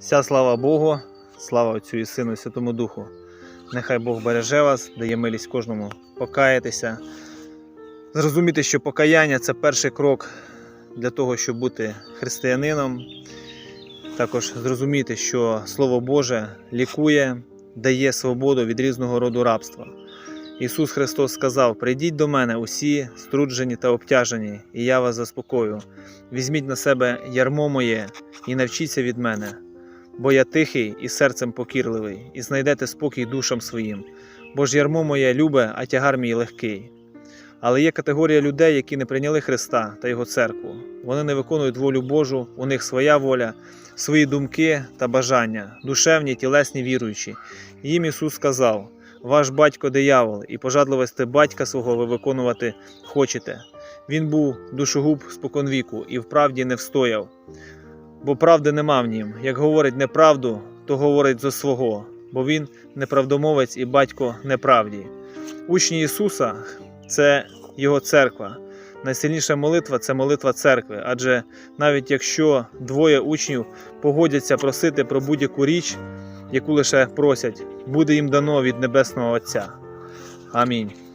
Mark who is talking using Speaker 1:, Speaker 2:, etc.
Speaker 1: Вся слава Богу, слава Отцю і Сину і Святому Духу. Нехай Бог береже вас, дає милість кожному покаятися. Зрозуміти, що покаяння це перший крок для того, щоб бути християнином. Також зрозуміти, що Слово Боже лікує, дає свободу від різного роду рабства. Ісус Христос сказав: Прийдіть до мене усі струджені та обтяжені, і я вас заспокою. Візьміть на себе ярмо моє і навчіться від мене, бо я тихий і серцем покірливий, і знайдете спокій душам своїм, бо ж ярмо моє любе, а тягар мій легкий. Але є категорія людей, які не прийняли Христа та Його церкву. Вони не виконують волю Божу, у них своя воля, свої думки та бажання, душевні, тілесні віруючі. Їм Ісус сказав: Ваш батько диявол, і пожадливості батька свого ви виконувати хочете. Він був душогуб споконвіку і вправді не встояв, бо правди нема в нім. Як говорить неправду, то говорить зо свого, бо він неправдомовець і батько неправді. Учні Ісуса це Його церква. Найсильніша молитва це молитва церкви, адже навіть якщо двоє учнів погодяться просити про будь-яку річ, яку лише просять, буде їм дано від Небесного Отця. Амінь.